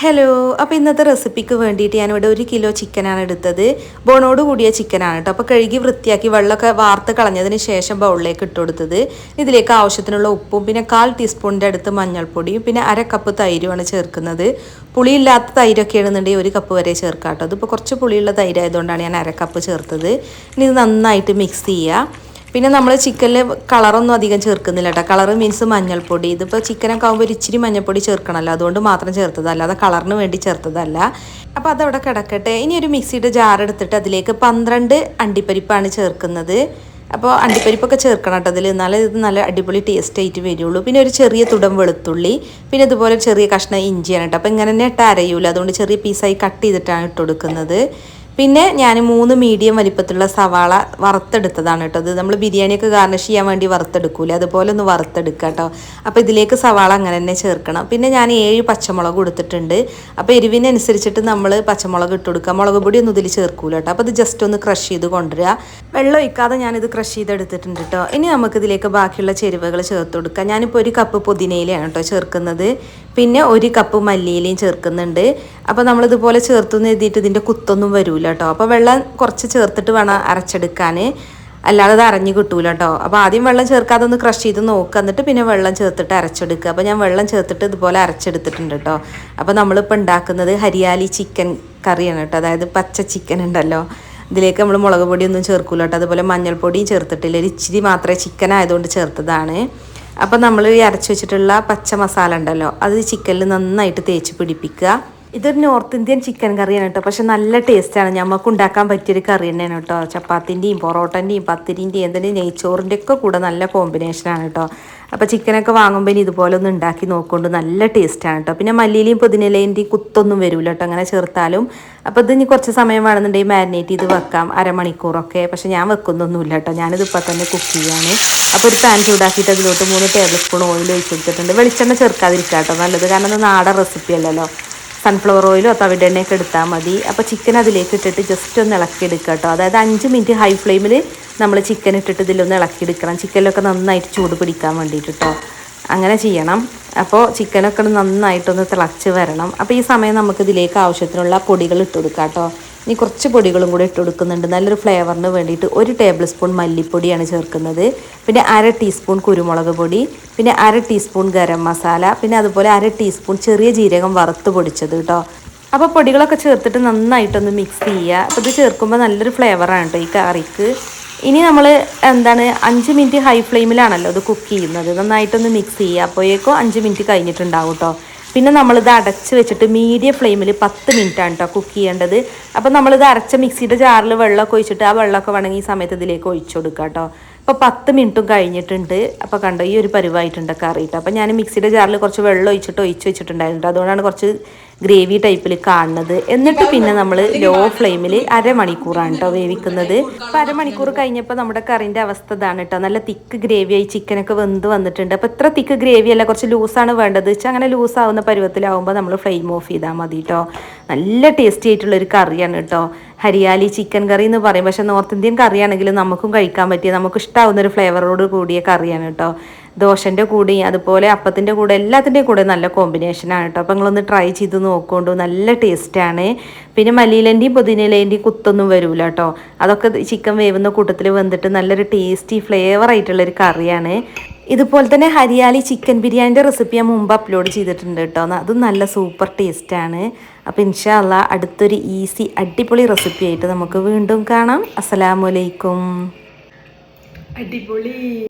Hello അപ്പോൾ ഇന്നത്തെ റെസിപ്പിക്ക് വേണ്ടിയിട്ട് ഞാനിവിടെ ഒരു കിലോ ചിക്കനാണ് എടുത്തത്. ബോണോട് കൂടിയ ചിക്കനാണ് കേട്ടോ. അപ്പോൾ കഴുകി വൃത്തിയാക്കി വെള്ളമൊക്കെ വാർത്ത് കളഞ്ഞതിന് ശേഷം ബൗളിലേക്ക് ഇട്ട് കൊടുത്തത്. ഇതിലേക്ക് ആവശ്യത്തിനുള്ള ഉപ്പും പിന്നെ കാൽ ടീസ്പൂണിന്റെ അടുത്ത് മഞ്ഞൾപ്പൊടിയും പിന്നെ അര കപ്പ് തൈരുമാണ് ചേർക്കുന്നത്. പുളിയില്ലാത്ത തൈരൊക്കെ ആണെന്നുണ്ടെങ്കിൽ ഒരു കപ്പ് വരെ ചേർക്കാം കേട്ടോ. അതിപ്പോൾ കുറച്ച് പുളിയുള്ള തൈരായതുകൊണ്ടാണ് ഞാൻ അര കപ്പ് ചേർത്തത്. ഇനി ഇത് നന്നായിട്ട് മിക്സ് ചെയ്യുക പിന്നെ നമ്മൾ ചിക്കനിൽ കളറൊന്നും അധികം ചേർക്കുന്നില്ല കേട്ടോ കളർ മീൻസ് മഞ്ഞൾപ്പൊടി. ഇതിപ്പോൾ ചിക്കനൊക്കെ ആകുമ്പോൾ ഇച്ചിരി മഞ്ഞൾപ്പൊടി ചേർക്കണമല്ലോ അതുകൊണ്ട് മാത്രം ചേർത്തതല്ല. അത് കളറിന് വേണ്ടി ചേർത്തതല്ല. അപ്പോൾ അതവിടെ കിടക്കട്ടെ. ഇനി ഒരു മിക്സിയുടെ ജാർ എടുത്തിട്ട് അതിലേക്ക് പന്ത്രണ്ട് അണ്ടിപ്പരിപ്പാണ് ചേർക്കുന്നത്. അപ്പോൾ അണ്ടിപ്പരിപ്പൊക്കെ ചേർക്കണം കേട്ടോ അതിൽ എന്നാലേ ഇത് നല്ല അടിപൊളി ടേസ്റ്റ് ആയിട്ട് വരുള്ളൂ. പിന്നെ ഒരു ചെറിയ തുടം വെളുത്തുള്ളി. പിന്നെ ഇതുപോലെ ചെറിയ കഷ്ണം ഇഞ്ചിയാണ് കേട്ടോ അപ്പോൾ ഇങ്ങനെ തന്നെ ഇട്ട് അരയൂല. അതുകൊണ്ട് ചെറിയ പീസായി കട്ട് ചെയ്തിട്ടാണ് ഇട്ട് കൊടുക്കുന്നത്. പിന്നെ ഞാൻ മൂന്ന് മീഡിയം വലിപ്പത്തിലുള്ള സവാള വറുത്തെടുത്തതാണ് കേട്ടോ. അത് നമ്മൾ ബിരിയാണിയൊക്കെ ഗാർണിഷ് ചെയ്യാൻ വേണ്ടി വറുത്തെടുക്കൂലേ? അതുപോലെ ഒന്ന് വറുത്തെടുക്കുക കേട്ടോ. അപ്പോൾ ഇതിലേക്ക് സവാള അങ്ങനെ തന്നെ ചേർക്കണം. പിന്നെ ഞാൻ ഏഴ് പച്ചമുളക് കൊടുത്തിട്ടുണ്ട്. അപ്പോൾ എരിവിനനുസരിച്ചിട്ട് നമ്മൾ പച്ചമുളക് ഇട്ട് കൊടുക്കുക. മുളക് പൊടി ഒന്നും ഇതിൽ ചേർക്കൂല കേട്ടോ. അപ്പോൾ ഇത് ജസ്റ്റ് ഒന്ന് ക്രഷ് ചെയ്ത് കൊണ്ടുവരിക. വെള്ളം ഒഴിക്കാതെ ഞാനിത് ക്രഷ് ചെയ്തെടുത്തിട്ടുണ്ട് കേട്ടോ. ഇനി നമുക്കിതിലേക്ക് ബാക്കിയുള്ള ചേരുവകൾ ചേർത്ത് കൊടുക്കാം. ഞാനിപ്പോൾ ഒരു കപ്പ് പുതിനയിലാണ് കേട്ടോ ചേർക്കുന്നത്. പിന്നെ ഒരു കപ്പ് മല്ലിയിലയും ചേർക്കുന്നുണ്ട്. അപ്പോൾ നമ്മളിതുപോലെ ചേർത്തെന്ന് എഴുതിയിട്ട് ഇതിന്റെ കുത്തൊന്നും വരില്ല കേട്ടോ അപ്പോൾ വെള്ളം കുറച്ച് ചേർത്തിട്ട് വേണം അരച്ചെടുക്കാൻ അല്ലാതെ അത് അരഞ്ഞു കിട്ടൂല കേട്ടോ അപ്പോൾ ആദ്യം വെള്ളം ചേർക്കാതെ ഒന്ന് ക്രഷ് ചെയ്ത് നോക്കുക എന്നിട്ട് പിന്നെ വെള്ളം ചേർത്തിട്ട് അരച്ചെടുക്കുക. അപ്പോൾ ഞാൻ വെള്ളം ചേർത്തിട്ട് ഇതുപോലെ അരച്ചെടുത്തിട്ടുണ്ട് കേട്ടോ അപ്പോൾ നമ്മളിപ്പോൾ ഉണ്ടാക്കുന്നത് ഹരിയാലി ചിക്കൻ കറിയാണ് കേട്ടോ അതായത് പച്ച ചിക്കൻ ഉണ്ടല്ലോ. ഇതിലേക്ക് നമ്മൾ മുളക് പൊടിയൊന്നും ചേർക്കൂല കേട്ടോ അതുപോലെ മഞ്ഞൾപ്പൊടിയും ചേർത്തിട്ടില്ല. ഒരു ഇച്ചിരി മാത്രമേ ചിക്കൻ ആയതുകൊണ്ട് ചേർത്തതാണ്. അപ്പോൾ നമ്മൾ ഈ അരച്ച് വെച്ചിട്ടുള്ള പച്ച മസാല ഉണ്ടല്ലോ അത് ചിക്കനിൽ നന്നായിട്ട് തേച്ച് പിടിപ്പിക്കുക. ഇതൊരു നോർത്ത് ഇന്ത്യൻ ചിക്കൻ കറിയാണ് കേട്ടോ. പക്ഷെ നല്ല ടേസ്റ്റാണ്. ഞമ്മക്ക് ഉണ്ടാക്കാൻ പറ്റിയൊരു കറി തന്നെയാണ് കേട്ടോ. ചപ്പാത്തിന്റെയും പൊറോട്ടന്റെയും പത്തിരിന്റെയും എന്തെങ്കിലും നെയ്ച്ചോറിന്റെ ഒക്കെ കൂടെ നല്ല കോമ്പിനേഷനാണ് കേട്ടോ. അപ്പോൾ ചിക്കനൊക്കെ വാങ്ങുമ്പോൾ ഇനി ഇതുപോലെ ഒന്ന് ഉണ്ടാക്കി നോക്കുകൊണ്ട് നല്ല ടേസ്റ്റാണ് കേട്ടോ. പിന്നെ മല്ലിയിലയും പുതിനയിലേന്റെയും കുത്തൊന്നും വരില്ല കേട്ടോ. അങ്ങനെ ചേർത്താലും. അപ്പോൾ ഇത് ഇനി കുറച്ച് സമയം വേണമെന്നുണ്ടെങ്കിൽ മാരിനേറ്റ് ചെയ്ത് വെക്കാം. അരമണിക്കൂറൊക്കെ. പക്ഷെ ഞാൻ വെക്കുന്നൊന്നുമില്ല കേട്ടോ. ഞാനിത് ഇപ്പോൾ തന്നെ കുക്ക് ചെയ്യാണ് അപ്പോൾ ഒരു പാൻ ചൂടാക്കിയിട്ട് അതിലോട്ട് മൂന്ന് ടേബിൾ സ്പൂൺ ഓയിൽ ഒഴിച്ച് കൊടുത്തിട്ടുണ്ട്. വെളിച്ചെണ്ണ ചേർക്കാതിരിക്കാം കേട്ടോ. നല്ലത്. കാരണം ഇത് നാടൻ റെസിപ്പി അല്ലല്ലോ. സൺഫ്ലവർ ഓയിലോ തവിടെണ്ണയൊക്കെ എടുത്താൽ മതി. അപ്പോൾ ചിക്കൻ അതിലേക്ക് ഇട്ടിട്ട് ജസ്റ്റ് ഒന്ന് ഇളക്കിയെടുക്കുക കേട്ടോ അതായത് അഞ്ച് മിനിറ്റ് ഹൈ ഫ്ലെയിമിൽ നമ്മൾ ചിക്കൻ ഇട്ടിട്ട് ഇതിലൊന്ന് ഇളക്കി ഇളക്കിയെടുക്കണം ചിക്കനിലൊക്കെ നന്നായിട്ട് ചൂട് പിടിക്കാൻ വേണ്ടിയിട്ട് കേട്ടോ അങ്ങനെ ചെയ്യണം. അപ്പോൾ ചിക്കനൊക്കെ നന്നായിട്ടൊന്ന് തിളച്ച് വരണം. അപ്പോൾ ഈ സമയം നമുക്ക് ഇതിലേക്ക് ആവശ്യത്തിനുള്ള പൊടികൾ ഇട്ട് കൊടുക്കാം കേട്ടോ ഇനി കുറച്ച് പൊടികളും കൂടി ഇട്ട് കൊടുക്കുന്നുണ്ട്. നല്ലൊരു ഫ്ലേവറിന് വേണ്ടിയിട്ട് ഒരു ടേബിൾ സ്പൂൺ മല്ലിപ്പൊടിയാണ് ചേർക്കുന്നത്. പിന്നെ അര ടീസ്പൂൺ കുരുമുളക് പൊടി പിന്നെ അര ടീസ്പൂൺ ഗരം മസാല പിന്നെ അതുപോലെ അര ടീസ്പൂൺ ചെറിയ ജീരകം വറുത്ത് പൊടിച്ചത് കേട്ടോ അപ്പോൾ പൊടികളൊക്കെ ചേർത്തിട്ട് നന്നായിട്ടൊന്ന് മിക്സ് ചെയ്യുക. അപ്പോൾ ഇത് ചേർക്കുമ്പോൾ നല്ലൊരു ഫ്ലേവറാണ് കേട്ടോ ഈ കറിക്ക്. ഇനി നമ്മൾ എന്താണ് അഞ്ച് മിനിറ്റ് ഹൈ ഫ്ലെയിമിലാണല്ലോ ഇത് കുക്ക് ചെയ്യുന്നത്. നന്നായിട്ടൊന്ന് മിക്സ് ചെയ്യുക. അപ്പോഴേക്കും അഞ്ച് മിനിറ്റ് കഴിഞ്ഞിട്ടുണ്ടാവും കേട്ടോ പിന്നെ നമ്മളിത് അടച്ച് വെച്ചിട്ട് മീഡിയം ഫ്ലെയിമിൽ പത്ത് മിനിറ്റാണ് കേട്ടോ കുക്ക് ചെയ്യേണ്ടത്. അപ്പോൾ നമ്മളിത് അരച്ച മിക്സിയുടെ ജാറിൽ വെള്ളമൊക്കെ ഒഴിച്ചിട്ട് ആ വെള്ളമൊക്കെ വേണമെങ്കിൽ ഈ സമയത്ത് ഇതിലേക്ക് ഒഴിച്ചു കൊടുക്കാം കേട്ടോ അപ്പോൾ പത്ത് മിനിറ്റും കഴിഞ്ഞിട്ടുണ്ട്. അപ്പോൾ കണ്ടോ ഈ ഒരു പരിവായിട്ടുണ്ട് കറിയിട്ട്. അപ്പോൾ ഞാൻ മിക്സിയുടെ ജാറിൽ കുറച്ച് വെള്ളം ഒഴിച്ചിട്ട് ഒഴിച്ച് വെച്ചിട്ടുണ്ടായിരുന്നു അതുകൊണ്ടാണ് കുറച്ച് ഗ്രേവി ടൈപ്പിൽ കാണുന്നത്. എന്നിട്ട് പിന്നെ നമ്മൾ ലോ ഫ്ലെയിമിൽ അരമണിക്കൂറാണ് കേട്ടോ വേവിക്കുന്നത്. അപ്പോൾ അരമണിക്കൂർ കഴിഞ്ഞപ്പോൾ നമ്മുടെ കറിന്റെ അവസ്ഥ ഇതാണ് കേട്ടോ നല്ല തിക്ക് ഗ്രേവിയായി ചിക്കനൊക്കെ വെന്ത് വന്നിട്ടുണ്ട്. അപ്പോൾ ഇത്ര തിക്ക് ഗ്രേവി അല്ല കുറച്ച് ലൂസാണ് വേണ്ടത്. വെച്ചാൽ അങ്ങനെ ലൂസാവുന്ന പരുവത്തിലാവുമ്പോൾ നമ്മൾ ഫ്ലെയിം ഓഫ് ചെയ്താൽ മതി കേട്ടോ നല്ല ടേസ്റ്റി ആയിട്ടുള്ളൊരു കറിയാണ് കേട്ടോ ഹരിയാലി ചിക്കൻ കറി എന്ന് പറയും. പക്ഷേ നോർത്ത് ഇന്ത്യൻ കറിയാണെങ്കിലും നമുക്കും കഴിക്കാൻ പറ്റിയ നമുക്ക് ഇഷ്ടമാവുന്ന ഒരു ഫ്ലേവറോട് കൂടിയ കറിയാണ് കേട്ടോ. ദോശന്റെ കൂടെയും അതുപോലെ അപ്പത്തിന്റെ കൂടെ എല്ലാത്തിന്റെയും കൂടെ നല്ല കോമ്പിനേഷനാണ് കേട്ടോ. അപ്പോൾ നിങ്ങളൊന്ന് ട്രൈ ചെയ്ത് നോക്കൊണ്ടു. നല്ല ടേസ്റ്റാണ് പിന്നെ മല്ലിയിലേന്റെയും പുതിനയിലേന്റെയും കുത്തൊന്നും വരില്ല കേട്ടോ. അതൊക്കെ ചിക്കൻ വേവുന്ന കൂട്ടത്തിൽ വന്നിട്ട് നല്ലൊരു ടേസ്റ്റി ഫ്ലേവർ ആയിട്ടുള്ളൊരു കറിയാണ്. ഇതുപോലെ തന്നെ ഹരിയാലി ചിക്കൻ ബിരിയാണിന്റെ റെസിപ്പി ഞാൻ മുമ്പ് അപ്ലോഡ് ചെയ്തിട്ടുണ്ട് കേട്ടോ. അതും നല്ല സൂപ്പർ ടേസ്റ്റാണ് അപ്പോൾ ഇൻഷാല്ല അടുത്തൊരു ഈസി അടിപൊളി റെസിപ്പി ആയിട്ട് നമുക്ക് വീണ്ടും കാണാം. അസ്സലാമലൈക്കും അടിപൊളി.